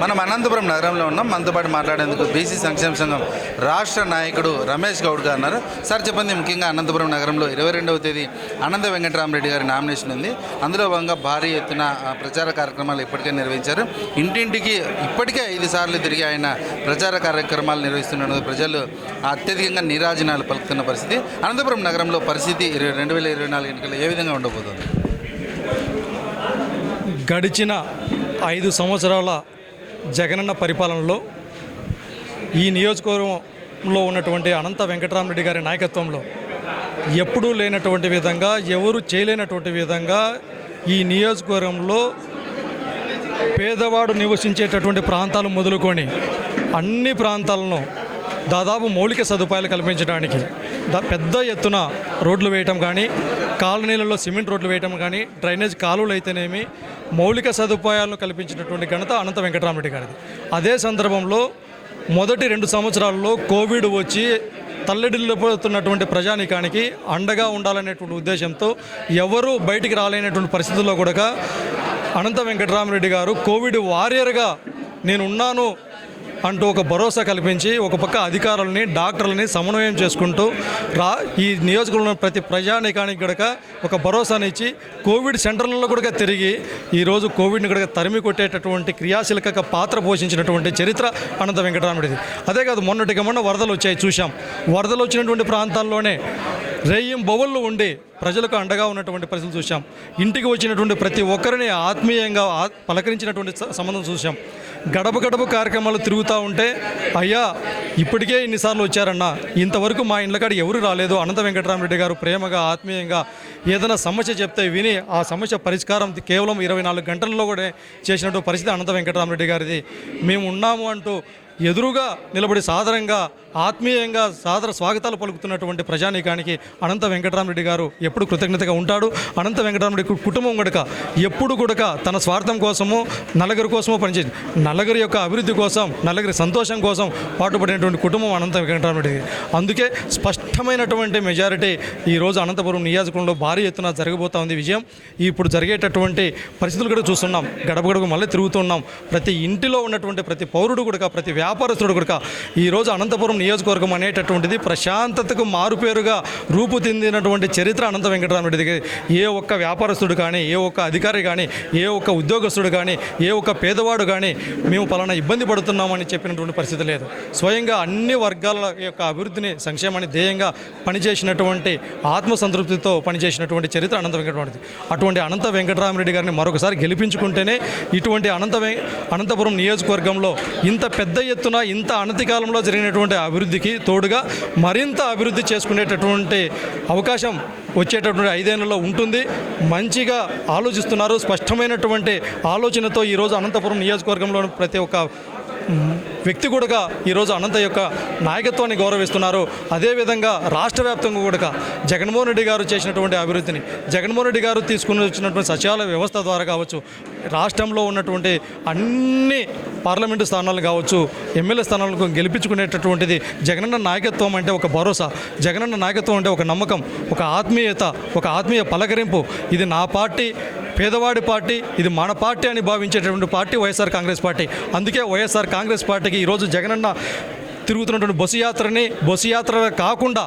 మనం అనంతపురం నగరంలో ఉన్నాం. మనతో పాటు మాట్లాడేందుకు బీసీ సంక్షేమ సంఘం రాష్ట్ర నాయకుడు రమేష్ గౌడ్ గారు ఉన్నారు. సార్ చెప్పండి ముఖ్యంగా అనంతపురం నగరంలో ఇరవై రెండవ తేదీ అనంత వెంకటరామరెడ్డి గారి నామినేషన్ ఉంది. అందులో భాగంగా భారీ ఎత్తున ప్రచార కార్యక్రమాలు ఇప్పటికే నిర్వహించారు. ఇంటింటికి ఇప్పటికే ఐదు సార్లు తిరిగి ఆయన ప్రచార కార్యక్రమాలు నిర్వహిస్తున్న ప్రజలు అత్యధికంగా నీరాజనాలు పలుకుతున్న పరిస్థితి. అనంతపురం నగరంలో పరిస్థితి ఇరవై రెండు వేల ఇరవై నాలుగు ఎన్నికలు ఏ విధంగా ఉండబోతుంది? గడిచిన ఐదు సంవత్సరాల జగనన్న పరిపాలనలో ఈ నియోజకవర్గంలో ఉన్నటువంటి అనంత వెంకటరామరెడ్డి గారి నాయకత్వంలో ఎప్పుడూ లేనటువంటి విధంగా ఎవరు చేయలేనటువంటి విధంగా ఈ నియోజకవర్గంలో పేదవాడు నివసించేటటువంటి ప్రాంతాలు మొదలుకొని అన్ని ప్రాంతాలను దాదాపు మౌలిక సదుపాయాలు కల్పించడానికి పెద్ద ఎత్తున రోడ్లు వేయటం కానీ కాలనీలలో సిమెంట్ రోడ్లు వేయటం కానీ డ్రైనేజ్ కాలువలు అయితేనేమి మౌలిక సదుపాయాలను కల్పించినటువంటి ఘనత అనంత వెంకటరామరెడ్డి గారిది. అదే సందర్భంలో మొదటి రెండు సంవత్సరాల్లో కోవిడ్ వచ్చి తల్లడిల్లిపోతున్నటువంటి ప్రజానీకానికి అండగా ఉండాలనేటువంటి ఉద్దేశంతో ఎవరు బయటికి రాలేనటువంటి పరిస్థితుల్లో కూడా అనంత వెంకటరామరెడ్డి గారు కోవిడ్ వారియర్గా నేను ఉన్నాను అంటూ ఒక భరోసా కల్పించి ఒక పక్క అధికారులని డాక్టర్లని సమన్వయం చేసుకుంటూ రా ఈ నియోజకవర్గంలో ప్రతి ప్రజానీకానికి గడక ఒక భరోసాని ఇచ్చి కోవిడ్ సెంటర్లలో కూడా తిరిగి ఈరోజు కోవిడ్ని కూడా తరిమి కొట్టేటటువంటి క్రియాశీలక పాత్ర పోషించినటువంటి చరిత్ర అనంత వెంకటరాముడిది అదే కాదు మొన్నటికి మొన్న వరదలు వచ్చాయి చూశాం. వరదలు వచ్చినటువంటి ప్రాంతాల్లోనే రేయం బొవళ్ళు ఉండి ప్రజలకు అండగా ఉన్నటువంటి పరిస్థితులు చూశాం. ఇంటికి వచ్చినటువంటి ప్రతి ఒక్కరిని ఆత్మీయంగా పలకరించినటువంటి సంబంధం చూశాం. గడప గడప కార్యక్రమాలు తిరుగుతూ ఉంటే అయ్యా ఇప్పటికే ఇన్నిసార్లు వచ్చారన్నా ఇంతవరకు మా ఇండ్లకాడ ఎవరు రాలేదు. అనంత వెంకటరామరెడ్డి గారు ప్రేమగా ఆత్మీయంగా ఏదైనా సమస్య చెప్తే విని ఆ సమస్య పరిష్కారం కేవలం ఇరవై నాలుగు గంటల్లో కూడా చేసినటువంటి పరిస్థితి అనంత వెంకటరామరెడ్డి గారిది. మేము ఉన్నాము అంటూ ఎదురుగా నిలబడి సాదరంగా ఆత్మీయంగా సాదర స్వాగతాలు పలుకుతున్నటువంటి ప్రజానీకానికి అనంత వెంకటరామరెడ్డి గారు ఎప్పుడు కృతజ్ఞతగా ఉంటాడు. అనంత వెంకటరామరెడ్డి కుటుంబం గడక ఎప్పుడు కూడక తన స్వార్థం కోసము నలగరి కోసమో పనిచేసి నలగరి యొక్క అభివృద్ధి కోసం నలగరి సంతోషం కోసం పాటుపడినటువంటి కుటుంబం అనంత వెంకటరామరెడ్డి. అందుకే స్పష్టమైనటువంటి మెజారిటీ ఈరోజు అనంతపురం నియోజకవర్గంలో భారీ ఎత్తున జరగబోతా ఉంది విజయం. ఇప్పుడు జరిగేటటువంటి పరిస్థితులు కూడా చూస్తున్నాం. గడప గడప మళ్ళీ తిరుగుతున్నాం. ప్రతి ఇంటిలో ఉన్నటువంటి ప్రతి పౌరుడు కూడా ప్రతి వ్యాపారస్తుడు కూడా ఈరోజు అనంతపురం నియోజకవర్గం అనేటటువంటిది ప్రశాంతతకు మారుపేరుగా రూపుదిద్దినటువంటి చరిత్ర అనంత వెంకటరామరెడ్డికి ఏ ఒక్క వ్యాపారస్తుడు కానీ ఏ ఒక్క అధికారి కానీ ఏ ఒక్క ఉద్యోగస్తుడు కానీ ఏ ఒక్క పేదవాడు కానీ మేము పలానా ఇబ్బంది పడుతున్నామని చెప్పినటువంటి పరిస్థితి లేదు. స్వయంగా అన్ని వర్గాల యొక్క అభివృద్ధిని సంక్షేమాన్ని ధ్యేయంగా పనిచేసినటువంటి ఆత్మసంతృప్తితో పనిచేసినటువంటి చరిత్ర అనంత వెంకటరామరెడ్డి అటువంటి అనంత వెంకటరామరెడ్డి గారిని మరొకసారి గెలిపించుకుంటేనే ఇటువంటి అనంత అనంతపురం నియోజకవర్గంలో ఇంత పెద్ద ఎత్తున ఇంత అనతి కాలంలో జరిగినటువంటి అభివృద్ధికి తోడుగా మరింత అభివృద్ధి చేసుకునేటటువంటి అవకాశం వచ్చేటటువంటి ఐదేళ్ళలో ఉంటుంది. మంచిగా ఆలోచిస్తున్నారు. స్పష్టమైనటువంటి ఆలోచనతో ఈరోజు అనంతపురం నియోజకవర్గంలోని ప్రతి ఒక్క వ్యక్తి కూడా ఈరోజు అనంత యొక్క నాయకత్వాన్ని గౌరవిస్తున్నారు. అదేవిధంగా రాష్ట్ర వ్యాప్తంగా కూడా జగన్మోహన్ రెడ్డి గారు చేసినటువంటి అభివృద్ధిని జగన్మోహన్ రెడ్డి గారు తీసుకుని వచ్చినటువంటి సచివాలయ వ్యవస్థ ద్వారా కావచ్చు రాష్ట్రంలో ఉన్నటువంటి అన్ని పార్లమెంటు స్థానాలు కావచ్చు ఎమ్మెల్యే స్థానాలకు గెలిపించుకునేటటువంటిది జగనన్న నాయకత్వం అంటే ఒక భరోసా జగనన్న నాయకత్వం అంటే ఒక నమ్మకం ఒక ఆత్మీయత ఒక ఆత్మీయ పలకరింపు. ఇది నా పార్టీ పేదవాడి పార్టీ ఇది మన పార్టీ అని భావించేటటువంటి పార్టీ వైఎస్ఆర్ కాంగ్రెస్ పార్టీ. అందుకే వైఎస్ఆర్ కాంగ్రెస్ పార్టీకి ఈరోజు జగనన్న తిరుగుతున్నటువంటి బస్సు యాత్రని బస్సు యాత్ర కాకుండా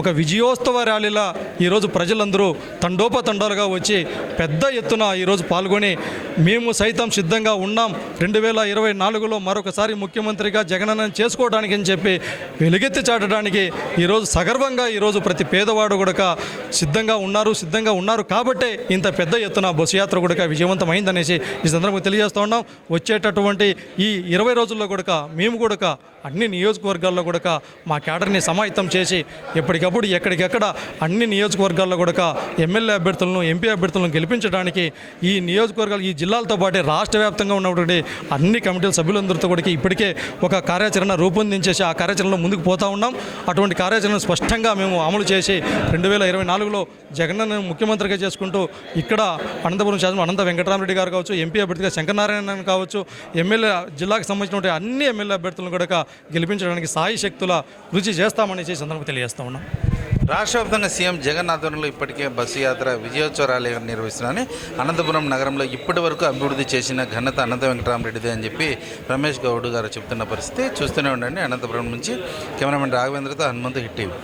ఒక విజయోత్సవ ర్యాలీలా ఈరోజు ప్రజలందరూ తండోపతండాలుగా వచ్చి పెద్ద ఎత్తున ఈరోజు పాల్గొని మేము సైతం సిద్ధంగా ఉన్నాం. రెండు వేల ఇరవై నాలుగులో మరొకసారి ముఖ్యమంత్రిగా జగనన్న చేసుకోవడానికి అని చెప్పి వెలుగెత్తి చాటడానికి ఈరోజు సగర్వంగా ఈరోజు ప్రతి పేదవాడు కూడా సిద్ధంగా ఉన్నారు సిద్ధంగా ఉన్నారు. కాబట్టే ఇంత పెద్ద ఎత్తున బస్సు యాత్ర కూడా విజయవంతమైందనేసి ఈ సందర్భంగా తెలియజేస్తూ ఉన్నాం. వచ్చేటటువంటి ఈ ఇరవై రోజుల్లో కూడా మేము కూడా అన్ని నియోజకవర్గాల్లో కూడా మా క్యాడర్ని సమాహితం చేసి ఎప్పటికప్పుడు ఎక్కడికెక్కడ అన్ని నియోజకవర్గాల్లో కూడా ఎమ్మెల్యే అభ్యర్థులను ఎంపీ అభ్యర్థులను గెలిపించడానికి ఈ నియోజకవర్గాలు ఈ జిల్లాలతో పాటే రాష్ట్ర వ్యాప్తంగా ఉన్నటువంటి అన్ని కమిటీల సభ్యులందరితో కూడా ఇప్పటికే ఒక కార్యాచరణ రూపొందించేసి ఆ కార్యాచరణలో ముందుకు పోతా ఉన్నాం. అటువంటి కార్యాచరణ స్పష్టంగా మేము అమలు చేసి రెండు వేల ఇరవై నాలుగులో జగన్ను ముఖ్యమంత్రిగా చేసుకుంటూ ఇక్కడ అనంతపురం శాసనం అనంత వెంకటరామరెడ్డి గారు కావచ్చు ఎంపీ అభ్యర్థిగా శంకరనారాయణ కావచ్చు ఎమ్మెల్యే జిల్లాకు సంబంధించినటువంటి అన్ని ఎమ్మెల్యే అభ్యర్థులను కూడా గెలిపించడానికి సాయి శక్తుల కృషి చేస్తామని ఈ సందర్భంగా తెలియజేస్తా ఉన్నాం. రాష్ట్ర వ్యాప్తంగా సీఎం జగన్ ఆధ్వర్యంలో ఇప్పటికే బస్సు యాత్ర విజయోత్సవ ర్యాలీ నిర్వహిస్తున్నారని అనంతపురం నగరంలో ఇప్పటి వరకు అభివృద్ధి చేసిన ఘనత అనంత వెంకటరామరెడ్డిదే అని చెప్పి రమేష్ గౌడ్ గారు చెప్తున్న పరిస్థితి చూస్తూనే ఉండండి. అనంతపురం నుంచి కెమెరామెన్ రాఘవేంద్రతో హనుమంతు హిట్ టీవీ.